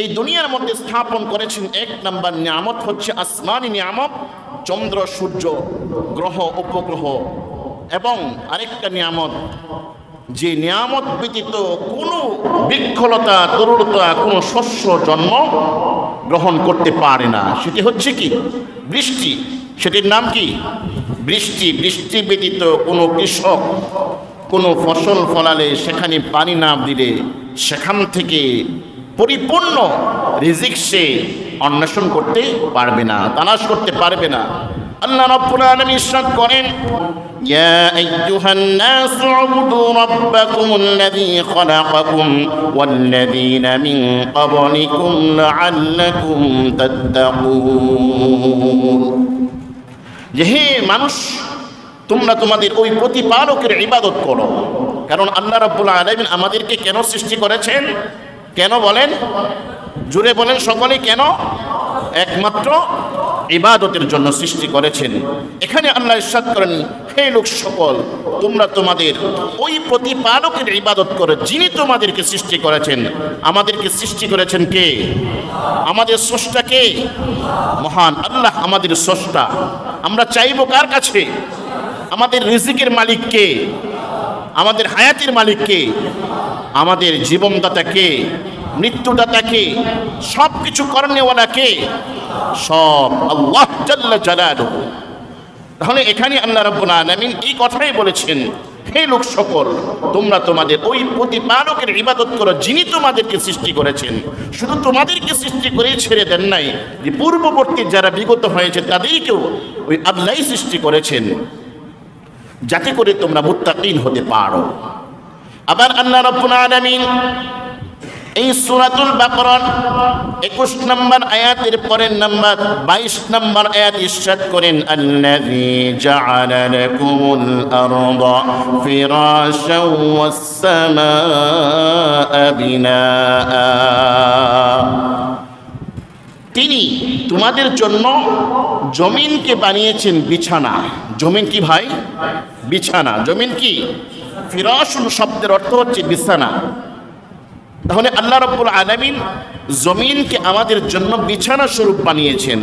এই দুনিয়ার মধ্যে স্থাপন করেছেন এক নাম্বার নিয়ামত হচ্ছে আসমানি নিয়ামত, চন্দ্র, সূর্য, গ্রহ, উপগ্রহ। এবং আরেকটা নিয়ামত, যে নিয়ামত ব্যতীত কোনো বৃক্ষলতা তরুলতা কোনো শস্য জন্ম গ্রহণ করতে পারে না। সেটি হচ্ছে কি? বৃষ্টি। সেটির নাম কি? বৃষ্টি। বৃষ্টি ব্যতীত কোনো কৃষক, কোনো ফসল ফলালে সেখানে পানি না দিলে সেখান থেকে পরিপূর্ণ রিজিক সে অন্বেষণ করতে পারবে না, তালাশ করতে পারবে না। আল্লাহ রব্বুল আলামিন ইরশাদ করেন, ইয়া আইয়ুহান নাস উবুদু রাব্বাকুমুল লাযী খালাকাকুম ওয়াল্লাযীনা মিন ক্বাবলিকুম লাআল্লাকুম তাত্তাকুন। যে হে মানুষ, তোমরা তোমাদের ওই প্রতিপালকের ইবাদত করো, কারণ আল্লাহ রাব্বুল আলামিন আমাদেরকে কেন সৃষ্টি করেছেন? কেন বলেন? জুড়ে বলেন সকলে কেন? একমাত্র ইবাদতের জন্য সৃষ্টি করেছেন। এখানে আল্লাহ ইরশাদ করেন, হে লোক সকল, তোমরা তোমাদের ওই প্রতিপালকের ইবাদত করো, যিনি তোমাদেরকে সৃষ্টি করেছেন। আমাদেরকে সৃষ্টি করেছেন কে? আমাদের স্রষ্টা কে? মহান আল্লাহ আমাদের স্রষ্টা। আমরা চাইব কার কাছে? আমাদের রিজিকের মালিক কে? আমাদের হায়াতের মালিককে আমাদের জীবনদাতা কে? মৃত্যুদাতা কে? সব কিছু করণেওয়ালাকে সব আল্লাহ জাল্লা তাহলে এখানে আল্লাহ রাব্বুল আলামিন এই কথাই বলেছেন, হে লোক সকল, তোমরা তোমাদের ওই প্রতিপালকের ইবাদত করো যিনি তোমাদেরকে সৃষ্টি করেছেন। শুধু তোমাদেরকে সৃষ্টি করেই ছেড়ে দেন নাই, যে পূর্ববর্তী যারা বিগত হয়েছে তাদেরকেও ওই আল্লাহ সৃষ্টি করেছেন। যাতে করে তোমরা মুত্তাকিন হতে পারো। আবার আল্লাহ রাব্বুল আলামিন এই সূরাতুল বাকরার 21 নম্বর আয়াতের পরের নম্বর 22 নম্বর আয়াত ইরশাদ করেন, আল্লাযী জাআলা লাকুমুল আরদা ফিরাশাও ওয়াস সামাআ বিনাআ। তিনি তোমাদের জন্য জমিনকে বানিয়েছেন বিছানা। জমিন কি ভাই? বিছানা। জমিন কি? ফিরাসুল শব্দের অর্থ হচ্ছে বিছানা। তাহলে আল্লাহ রব্বুল আলামিন জমিনকে আমাদের জন্য বিছানা স্বরূপ বানিয়েছেন।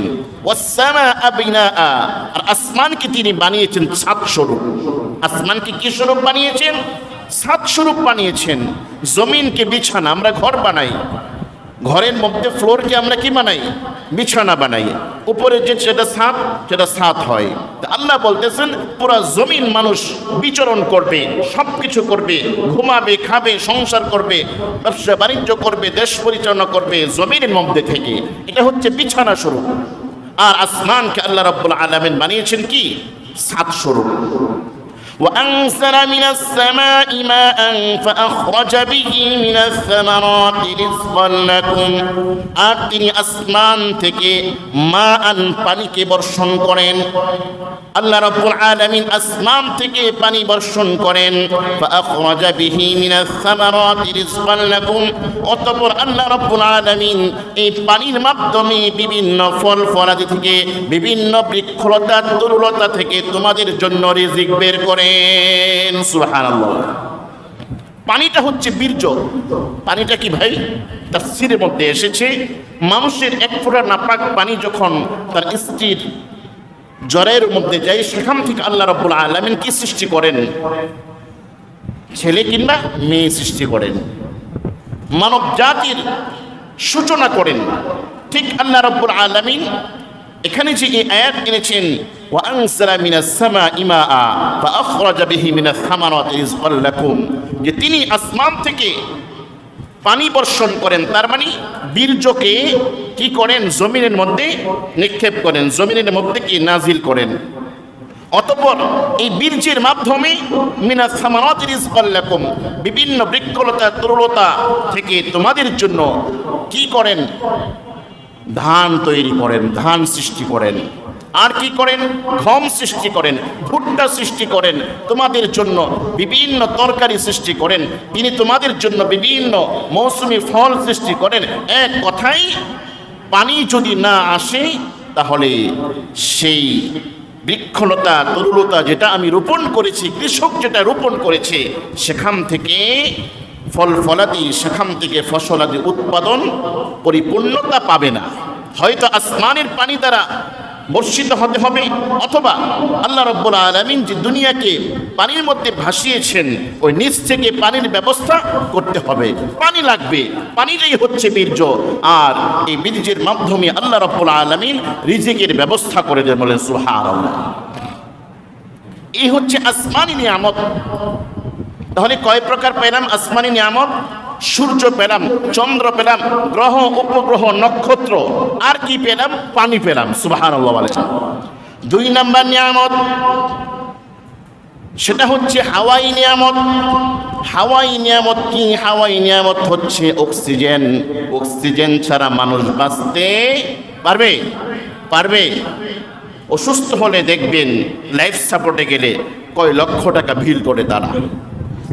আর আসমানকে তিনি বানিয়েছেন ছাদ স্বরূপ। আসমানকে কি স্বরূপ বানিয়েছেন? ছাদ স্বরূপ বানিয়েছেন। জমিনকে বিছানা। আমরা ঘর বানাই। ঘরের মধ্যে ফ্লোরকে আমরা কি বানাই? বিছানা বানাই। উপরে যে সেটা সাত সেটা সাত হয়। আল্লাহ বলতেছেন, পুরা জমিন মানুষ বিচরণ করবে সব কিছু করবে, ঘুমাবে, খাবে, সংসার করবে, ব্যবসা বাণিজ্য করবে, দেশ পরিচালনা করবে, জমিনের মধ্যে থেকে। এটা হচ্ছে বিছানা স্বরূপ। আর আসমানকে আল্লাহ রব্বুল আলমেন বানিয়েছেন কি? সাত স্বরূপ। وأنزل من السماء ماء فأخرج به من الثمرات رزقا لكم আর তিনি আসমান থেকে মা আন পানিকে বর্ষণ করেন আল্লাহ রাব্বুল আলামিন আসমান থেকে পানি বর্ষণ করেন فأخرج به من الثمرات رزقا لكم অতঃপর আল্লাহ রাব্বুল আলামিন এই পানির মাধ্যমে বিভিন্ন ফল ফলাদি থেকে বিভিন্ন বৃক্ষলতা তরুলতা থেকে তোমাদের জন্য রিজিক বের করেন সুবহানাল্লাহ। পানিটা হচ্ছে বীর্য। পানিটা কি ভাই? তাফসীরের মধ্যে এসেছে, মানুষের এক ফোঁটা নাপাক পানি যখন তার স্ত্রীর জ্বরের মধ্যে যায়, সেখান থেকে আল্লাহ রব্বুল আলমিন কি সৃষ্টি করেন? ছেলে কিংবা মেয়ে সৃষ্টি করেন। মানব জাতির সূচনা করেন। ঠিক আল্লাহ রব্বুল আলমিন এখানে যে এই আয়াত এনেছেন وأنزل من السماء ماء فأخرج به من الثمرات رزقا لكم যে তিনি আসমান থেকে পানি বর্ষণ করেন তার মানে বীর্যকে কি করেন জমিনের মধ্যে নিক্ষেপ করেন জমিনের মধ্যে কি নাজিল করেন অতপর এই বীর্যের মাধ্যমে মিনা সামানাত রিজকাল্লাকুম বিভিন্ন বৃক্ষলতা তরুলতা থেকে তোমাদের জন্য কি করেন ধান তৈরি করেন, ধান সৃষ্টি করেন। আর কি করেন? গম সৃষ্টি করেন, ভুট্টা সৃষ্টি করেন, তোমাদের জন্য বিভিন্ন তরকারি সৃষ্টি করেন। তিনি তোমাদের জন্য বিভিন্ন মৌসুমি ফল সৃষ্টি করেন। এক কথাই পানি যদি না আসে, তাহলে সেই বৃক্ষলতা, তরুলতা যেটা আমি রোপণ করেছি, কৃষক যেটা রোপণ করেছে, সেখান থেকে ফল ফলাদি, সেখান থেকে ফসলাদি উৎপাদন পরিপূর্ণতা পাবে না। হয়তো আসমানের পানি দ্বারা বর্ষিত হতে হবে, অথবা আল্লাহ রব্বুল আলমিন যে দুনিয়াকে পানির মধ্যে ভাসিয়েছেন, ওই নিচ থেকে পানির ব্যবস্থা করতে হবে। পানি লাগবে পানিটাই হচ্ছে বীর্য। আর এই বীর্যের মাধ্যমে আল্লাহ রব্বুল আলমিন রিজিকের ব্যবস্থা করে দেন বলেন সুহার এই হচ্ছে আসমানি নিয়ামত। তাহলে কয় প্রকার পেলাম আসমানি নিয়ামত, সূর্য পেলাম চন্দ্র পেলাম গ্রহ, উপগ্রহ, নক্ষত্র। আর কি পেলাম পানি পেলাম সুবাহান দুই নাম্বার নিয়ামত, সেটা হচ্ছে হাওয়াই নিয়ামত। হাওয়াই নিয়ামত কি? হাওয়াই নিয়ামত হচ্ছে অক্সিজেন। অক্সিজেন ছাড়া মানুষ বাঁচতে পারবে? পারবে। অসুস্থ হলে দেখবেন, লাইফ সাপোর্টে গেলে কয় লক্ষ টাকা ভিল করে তারা।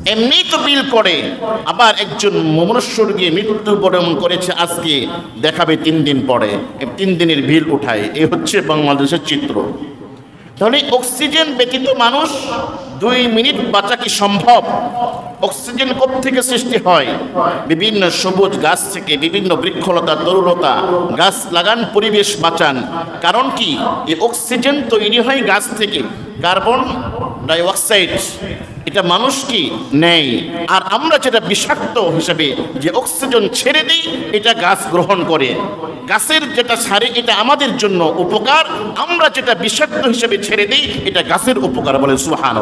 এমনি তো বিল করে আবার একজন মনুষ্যর গিয়ে মৃত্যুবরণ করেছে, আজকে দেখাবে তিন দিন পরে। তিন দিনের বিল উঠায়। এই হচ্ছে বাংলাদেশের চিত্র। তাহলে অক্সিজেন ব্যতীত মানুষ দুই মিনিট বাঁচা কি সম্ভব? অক্সিজেন থেকে সৃষ্টি হয়? বিভিন্ন সবুজ গাছ থেকে বিভিন্ন বৃক্ষলতা, তরুলতা, গাছ লাগান, পরিবেশ বাঁচান। কারণ কি? এই অক্সিজেন তৈরি হয় গাছ থেকে। Carbon dioxide. এটা মানুষ কি? নেই। আর আমরা যেটা বিষাক্ত হিসেবে যে অক্সিজেন ছেড়ে দিই, এটা গাছ গ্রহণ করে। গাছের যেটা সারে, এটা আমাদের জন্য উপকার। আমরা যেটা বিষাক্ত হিসেবে ছেড়ে দিই, এটা গাছের উপকার বলে সুহান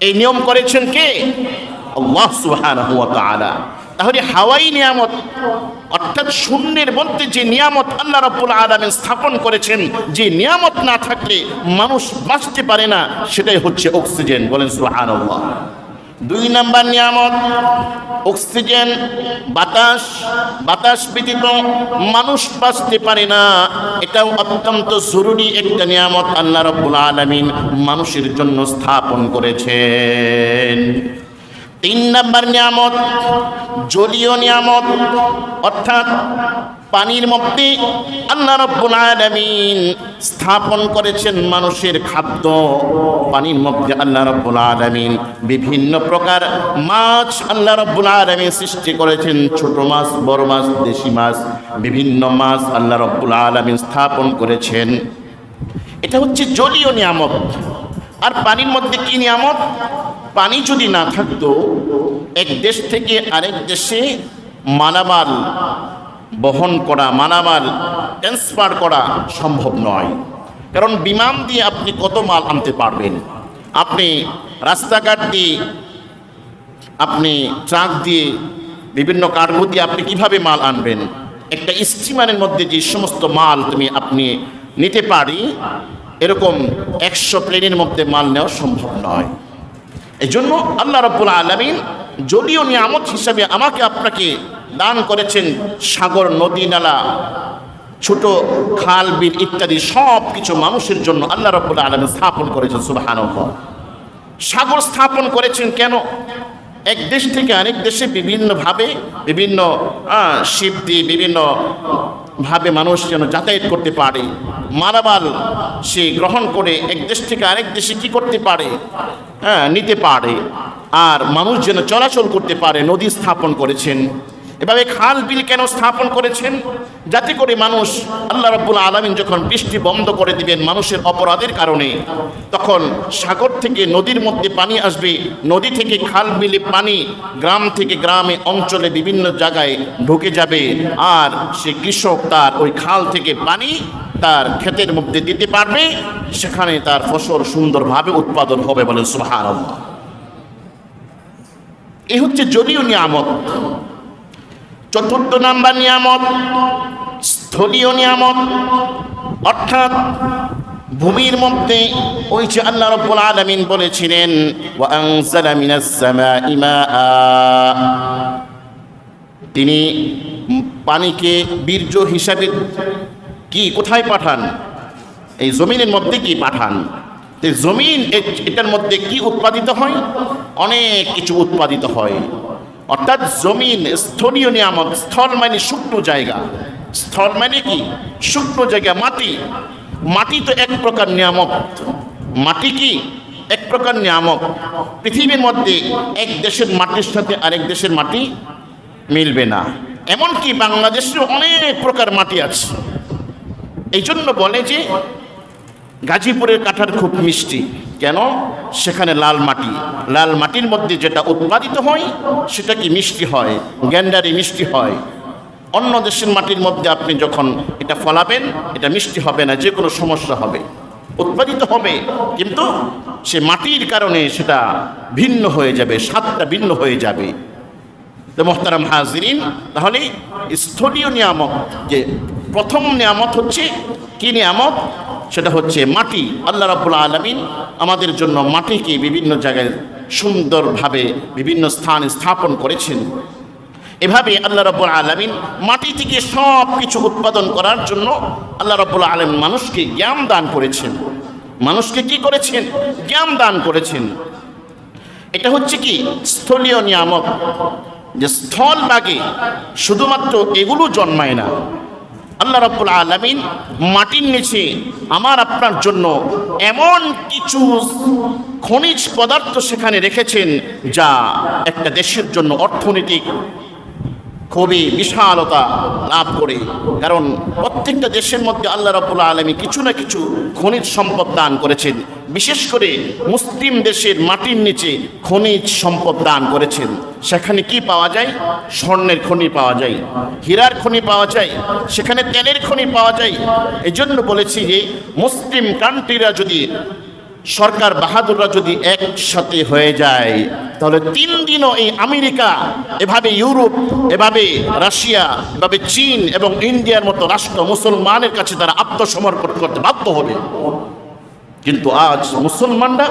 এই নিয়ম করেছেন কে? আল্লাহ সুহান তাহলে হাওয়াই নিয়ামত, অর্থাৎ শূন্যের মধ্যে যে নিয়ামত আল্লাহ রব্বুল আলমেন স্থাপন করেছেন, যে নিয়ামত না থাকলে মানুষ বাঁচতে পারে না, সেটাই হচ্ছে অক্সিজেন। বলেন সুহান দুই নাম্বার নিয়ামত, অক্সিজেন, বাতাস বাতাস ব্যতীত মানুষ বাঁচতে পারে না, এটাও অত্যন্ত জরুরি একটা নিয়ামত আল্লাহ রব্বুল আলমিন মানুষের জন্য স্থাপন করেছেন। তিন নাম্বার নিয়ামত, জলীয় নিয়ামত, অর্থাৎ পানির মধ্যে আল্লাহ রব্বুল আলামিন স্থাপন করেছেন মানুষের খাদ্য। পানির মধ্যে আল্লাহ রব্বুল আলামিন। বিভিন্ন প্রকার মাছ আল্লাহ রব্বুল আলামিন সৃষ্টি করেছেন। ছোট মাছ, বড় মাছ, দেশি মাছ, বিভিন্ন মাছ আল্লাহ রব্বুল আলামিন স্থাপন করেছেন। এটা হচ্ছে জলীয় নিয়ামত। আর পানির মধ্যে কি নিয়ামত? পানি যদি না থাকতো, এক দেশ থেকে আরেক দেশে মালামাল বহন করা মালামাল ট্রান্সফার করা সম্ভব নয়। কারণ বিমান দিয়ে আপনি কত মাল আনতে পারবেন? আপনি রাস্তাঘাট দিয়ে, আপনি ট্রাক দিয়ে, বিভিন্ন কার্গো দিয়ে আপনি কীভাবে মাল আনবেন? একটা স্টিমারের মধ্যে যে সমস্ত মাল তুমি আপনি নিতে পারি, এরকম একশো প্লেনের মধ্যে মাল নেওয়া সম্ভব নয়। এই জন্য আল্লাহ রব্বুল আলমিন যদিও নিয়ামত হিসাবে আমাকে আপনাকে দান করেছেন সাগর, নদী নালা, ছোট খাল, বিল ইত্যাদি সব কিছু মানুষের জন্য আল্লাহ রব্বুল আলমিন স্থাপন করেছেন সুবাহান সাগর স্থাপন করেছেন কেন? এক দেশ থেকে আরেক দেশে বিভিন্নভাবে বিভিন্ন শিব দিয়ে বিভিন্ন ভাবে মানুষ যেন যাতায়াত করতে পারে। মারামাল সে গ্রহণ করে এক দেশ থেকে আরেক দেশে কি করতে পারে? হ্যাঁ নিতে পারে। আর মানুষ যেন চলাচল করতে পারে, নদী স্থাপন করেছেন। এভাবে খাল বিল কেন স্থাপন করেছেন? যাতে করে মানুষ আল্লাহ রব্বুল আলমিন যখন বৃষ্টি বন্ধ করে দিবেন মানুষের অপরাধের কারণে, তখন সাগর থেকে নদীর মধ্যে পানি আসবে। নদী থেকে খাল বিলে পানি গ্রাম থেকে গ্রামে, অঞ্চলে বিভিন্ন জায়গায় ঢুকে যাবে। আর সে কৃষক তার ওই খাল থেকে পানি তার ক্ষেতের মধ্যে দিতে পারবে। সেখানে তার ফসল সুন্দরভাবে উৎপাদন হবে বলে সুহার এই হচ্ছে জলীয় নিয়ামত চতুর্থ নাম্বার নিয়ামত, স্থলীয় নিয়ামত, অর্থাৎ ভূমির মধ্যে ওই যে আল্লাহ রব্বুল আলামিন বলেছিলেন তিনি পানিকে বীর্য হিসাবে কি, কোথায় পাঠান? এই জমিনের মধ্যে কি পাঠান? জমিন এটার মধ্যে কি উৎপাদিত হয়? অনেক কিছু উৎপাদিত হয়। অর্থাৎ জমিন স্থলীয় নিয়ামত, স্থল মানে শুকনো জায়গা। স্থল মানে কি? শুকনো জায়গা, মাটি। মাটি তো এক প্রকার নিয়ামত। মাটি কি? এক প্রকার নিয়ামক পৃথিবীর মধ্যে এক দেশের মাটির সাথে আরেক দেশের মাটি মিলবে না। এমনকি বাংলাদেশের অনেক প্রকার মাটি আছে। এই জন্য বলে যে গাজীপুরের কাঁঠাল খুব মিষ্টি। কেন? সেখানে লাল মাটি। লাল মাটির মধ্যে যেটা উৎপাদিত হয়, সেটা কি মিষ্টি হয়? গ্যান্ডারি মিষ্টি হয়। অন্য দেশের মাটির মধ্যে আপনি যখন এটা ফলাবেন, এটা মিষ্টি হবে না, যে কোনো সমস্যা হবে। উৎপাদিত হবে, কিন্তু সে মাটির কারণে সেটা ভিন্ন হয়ে যাবে, স্বাদটা ভিন্ন হয়ে যাবে। তো মোহতারাম হাজরিন, তাহলে স্থলীয় নিয়ামক যে প্রথম নিয়ামত হচ্ছে, কি নিয়ামত? সেটা হচ্ছে মাটি। আল্লাহ রাবুল আলমিন আমাদের জন্য মাটিকে বিভিন্ন জায়গায় সুন্দরভাবে বিভিন্ন স্থান স্থাপন করেছেন। এভাবে আল্লাহ রব্বুল আলমিন মাটি থেকে সব কিছু উৎপাদন করার জন্য আল্লাহ রব্বুল আলম মানুষকে জ্ঞান দান করেছেন। মানুষকে কি করেছেন? জ্ঞান দান করেছেন। এটা হচ্ছে কি? স্থলীয় নিয়ামক যে স্থল বাগে শুধুমাত্র এগুলো জন্মায় না। আল্লাহ রব্বুল আলমিন মাটির নিচে আমার আপনার জন্য এমন কিছু খনিজ পদার্থ সেখানে রেখেছেন যা একটা দেশের জন্য অর্থনৈতিক খুবই বিশালতা লাভ করে। কারণ প্রত্যেকটা দেশের মধ্যে আল্লাহ রাবুল্লাহ আলমী কিছু না কিছু খনিজ সম্পদ দান করেছেন। বিশেষ করে মুসলিম দেশের মাটির নিচে খনিজ সম্পদ দান করেছেন। সেখানে কি পাওয়া যায়? স্বর্ণের খনি পাওয়া যায়, হীরার খনি পাওয়া যায়, সেখানে তেলের খনি পাওয়া যায়। এই জন্য বলেছি যে, মুসলিম কান্ট্রিরা যদি সরকার বাহাদুররা যদি একসাথে হয়ে যায়, তাহলে তিন দিনও এই আমেরিকা, এভাবে ইউরোপ, এভাবে রাশিয়া, এভাবে চীন এবং ইন্ডিয়ার মতো রাষ্ট্র মুসলমানের কাছে তারা আত্মসমর্পণ করতে বাধ্য হবে। কিন্তু আজ মুসলমানরা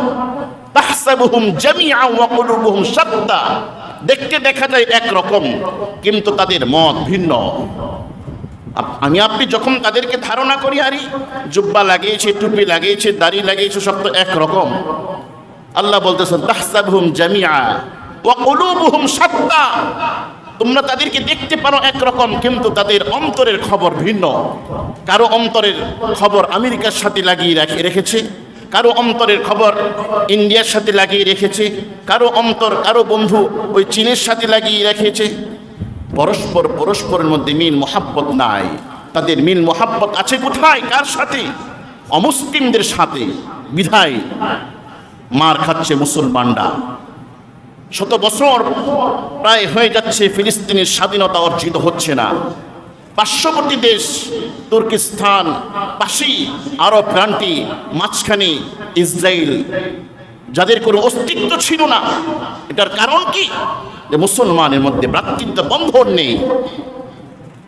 দেখতে দেখা যায় একরকম, কিন্তু তাদের মত ভিন্ন। আমি আপনি যখন তাদেরকে ধারণা করি, আরে জুব্বা লাগিয়েছে, টুপি লাগিয়েছে, দাড়ি লাগিয়েছে, সব তো একরকম আল্লাহ বলতেছেন, তাহসাবহুম জামিআ ওয়া কুলুবুহুম শাত্তা। তোমরা তাদেরকে দেখতে পারো একরকম কিন্তু তাদের অন্তরের খবর ভিন্ন। কারও অন্তরের খবর আমেরিকার সাথে লাগিয়ে রাখে রেখেছে, কারও অন্তরের খবর ইন্ডিয়ার সাথে লাগিয়ে রেখেছে, কারও অন্তর কারও বন্ধু ওই চীনের সাথে লাগিয়ে রেখেছে পরস্পর পরস্পরের মধ্যে মিল, মোহাব্বত নাই। তাদের মিল, মোহাব্বত আছে কোথায়? কার সাথে? অমুসলিমদের সাথে। বিধায় মার খাচ্ছে মুসলমানরা। শত বছর প্রায় হয়ে যাচ্ছে, ফিলিস্তিনের স্বাধীনতা অর্জিত হচ্ছে না। পার্শ্ববর্তী দেশ, তুর্কিস্তান পাশেই আরব প্রান্তি মাঝখানে ইসরায়েল। যাদের কোনো অস্তিত্ব ছিল না। এটার কারণ কি? যে মুসলমানের মধ্যে ভ্রাতৃত্ব বন্ধন নেই।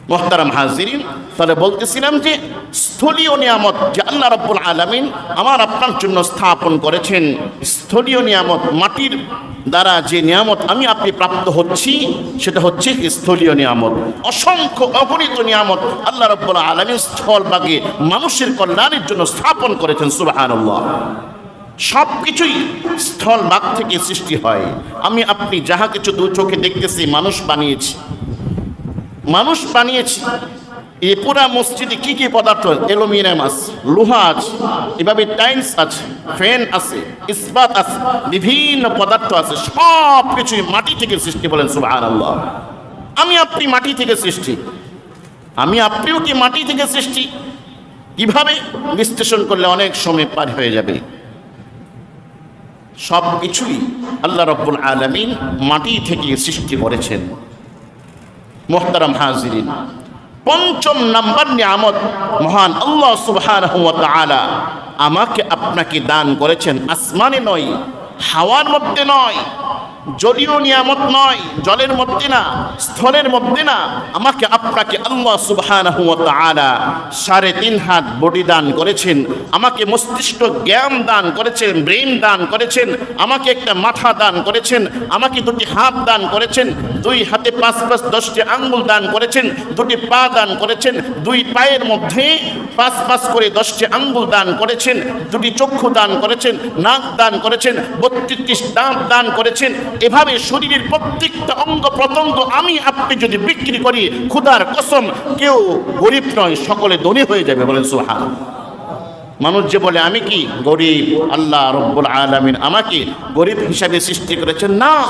মোহতারাম হাজিরিন, তাহলে বলতেছিলাম যে স্থলীয় নিয়ামত যে আল্লাহ রব্বুল আলমিন আমার আপনার জন্য স্থাপন করেছেন, স্থলীয় নিয়ামত মাটির দ্বারা যে নিয়ামত আমি আপনি প্রাপ্ত হচ্ছি, সেটা হচ্ছে স্থলীয় নিয়ামত। অসংখ্য অগণিত নিয়ামত আল্লাহ রব্বুল আলমিন স্থলভাগে মানুষের কল্যাণের জন্য স্থাপন করেছেন সুবাহ সব কিছুই স্থল বাগ থেকে সৃষ্টি হয়। আমি আপনি যাহা কিছু দু চোখে দেখতেছি, মানুষ বানিয়েছি। মানুষ বানিয়েছি। এ পুরা মসজিদে কি কি পদার্থ? অ্যালুমিনিয়াম আছে লোহা আছে, এভাবে টাইলস আছে, ফ্যান আছে, ইস্পাত আছে, বিভিন্ন পদার্থ আছে সব কিছুই মাটি থেকে সৃষ্টি বলেন সুবাহ আমি আপনি মাটি থেকে সৃষ্টি। আমি আপনিও কি মাটি থেকে সৃষ্টি? কীভাবে বিশ্লেষণ করলে অনেক সময় পার হয়ে যাবে? সব কিছুই আল্লাহ রব্বুল আলমিন মাটি থেকে সৃষ্টি করেছেন। মোহতারাম হাজিরিন। পঞ্চম নাম্বার নিয়ামত, মহান আল্লাহ সুবহান আমাকে আপনাকে দান করেছেন আসমানে নয়, হাওয়ার মধ্যে নয়। জলীয় নিয়ামত নয় জলের মধ্যে না স্থলের মধ্যে না আমাকে আপনাকে আল্লাহ সুবহানাহু ওয়া সাড়ে তিন হাত বডি দান করেছেন আমাকে মস্তিষ্ক জ্ঞান দান করেছেন ব্রেন দান করেছেন আমাকে একটা মাথা দান করেছেন আমাকে দুটি হাত দান করেছেন দুই হাতে পাঁচ পাঁচ দশটি আঙ্গুল দান করেছেন দুটি পা দান করেছেন দুই পায়ের মধ্যে পাঁচ পাঁচ করে দশটি আঙ্গুল দান করেছেন দুটি চক্ষু দান করেছেন নাক দান করেছেন বত্রিশটি দাঁত দান করেছেন এভাবে শরীরের প্রত্যেকটা অঙ্গ প্রত্যঙ্গ আমি আপনি যদি বিক্রি করি, ক্ষুধার কসম, কেউ গরিব নয়, সকলে ধনী হয়ে যাবে, বলেন সুহান মানুষ যে বলে, আমি কি গরিব? আল্লাহ রব্বুল আলমিন আমাকে গরিব হিসাবে সৃষ্টি করেছেন। না।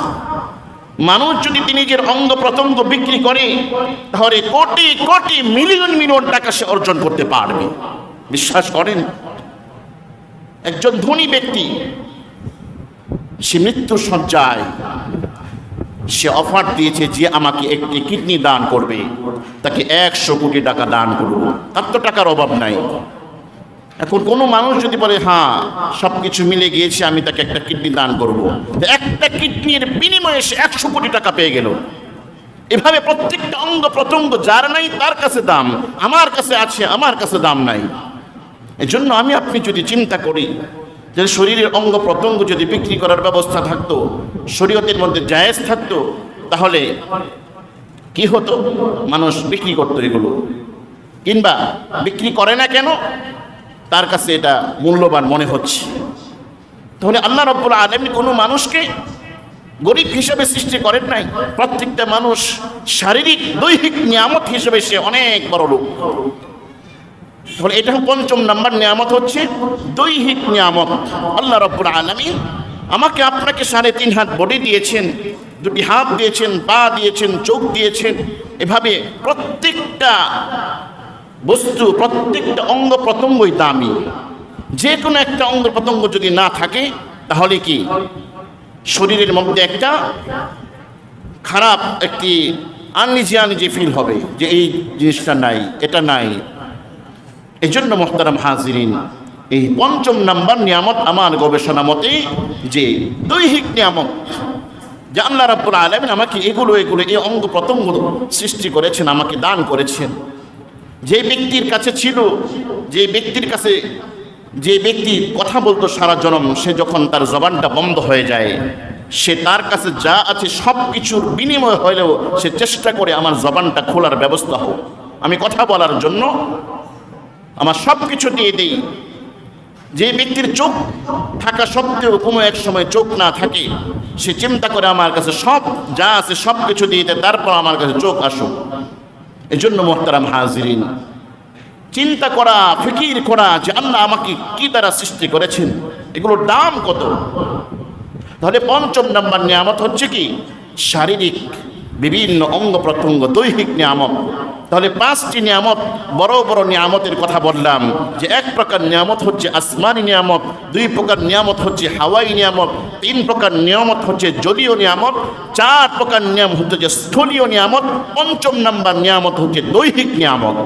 মানুষ যদি তিনি নিজের অঙ্গ প্রত্যঙ্গ বিক্রি করে, তাহলে কোটি কোটি মিলিয়ন মিলিয়ন টাকা সে অর্জন করতে পারবে। বিশ্বাস করেন? একজন ধনী ব্যক্তি সে মৃত্যু সজ্জায় সে অফার দিয়েছে যে আমাকে একটি কিডনি দান করবে। তাকে একশো কোটি টাকা দান করব তার তো টাকার অভাব নাই। এখন কোনো মানুষ যদি বলে হ্যাঁ সব কিছু মিলে গিয়েছে, আমি তাকে একটা কিডনি দান করব। একটা কিডনির বিনিময়ে সে একশো কোটি টাকা পেয়ে গেল। এভাবে প্রত্যেকটা অঙ্গ প্রত্যঙ্গ যার নাই, তার কাছে দাম। আমার কাছে আছে, আমার কাছে দাম নাই। এজন্য আমি আপনি যদি চিন্তা করি যে শরীরের অঙ্গ প্রত্যঙ্গ যদি বিক্রি করার ব্যবস্থা থাকতো, শরীয়তের মধ্যে জায়েজ থাকতো, তাহলে কি হতো? মানুষ বিক্রি করতো এগুলো। কিংবা বিক্রি করে না কেন? তার কাছে এটা মূল্যবান মনে হচ্ছে। তাহলে আল্লাহ রব্বুল আলমী কোনো মানুষকে গরিব হিসেবে সৃষ্টি করেন নাই। প্রত্যেকটা মানুষ শারীরিক, দৈহিক নিয়ামত হিসেবে সে অনেক বড় লোক। তাহলে এটা পঞ্চম নাম্বার নিয়ামত হচ্ছে দৈহিক নিয়ামত। আল্লাহ রব্বুল আলমী আমাকে আপনাকে সাড়ে তিন হাত বডি দিয়েছেন, দুটি হাত দিয়েছেন, পা দিয়েছেন, চোখ দিয়েছেন। এভাবে প্রত্যেকটা বস্তু, প্রত্যেকটা অঙ্গ প্রত্যঙ্গই দামি। যে কোনো একটা অঙ্গ প্রত্যঙ্গ যদি না থাকে, তাহলে কি? শরীরের মধ্যে একটা খারাপ, একটি আননিজে আননিজে ফিল হবে যে এই জিনিসটা নাই, এটা নাই। এই জন্য মোহতারাম হাজিরিন, এই পঞ্চম নাম্বার নিয়ামত আমার গবেষণা মতে যে দৈহিক নিয়ামত যে আল্লাহ রাব্বুল আলমিন আমাকে এগুলো এগুলো, এই অঙ্গ প্রত্যঙ্গ সৃষ্টি করেছেন, আমাকে দান করেছেন। যে ব্যক্তির কাছে ছিল, যে ব্যক্তির কাছে, যে ব্যক্তি কথা বলতো সারা জনম, সে যখন তার জবানটা বন্ধ হয়ে যায়, সে তার কাছে যা আছে সব কিছুর বিনিময় হলেও সে চেষ্টা করে আমার জবানটা খোলার ব্যবস্থা হোক। আমি কথা বলার জন্য আমার সব কিছু দিয়ে দিই। যে ব্যক্তির চোখ থাকা সত্ত্বেও কোনো এক সময় চোখ না থাকে, সে চিন্তা করে আমার কাছে সব যা আছে সব কিছু দিয়ে দেয়, তারপর আমার কাছে চোখ আসুক। এই জন্য মোহতারাম হাজিরিন, চিন্তা করা, ফিকির করা যে আল্লাহ আমাকে কি দ্বারা সৃষ্টি করেছেন, এগুলোর দাম কত? তাহলে পঞ্চম নাম্বার নিয়ামত হচ্ছে কি? শারীরিক বিভিন্ন অঙ্গ প্রত্যঙ্গ দৈহিক নিয়ামত। তাহলে পাঁচটি নিয়ামত, বড় বড় নিয়ামতের কথা বললাম যে এক প্রকার নিয়ামত হচ্ছে আসমানি নিয়ামত, দুই প্রকার নিয়ামত হচ্ছে হাওয়াই নিয়ামত, তিন প্রকার নিয়ামত হচ্ছে জলীয় নিয়ামত, চার প্রকার নিয়াম হচ্ছে স্থলীয় নিয়ামত, পঞ্চম নাম্বার নিয়ামত হচ্ছে দৈহিক নিয়ামত।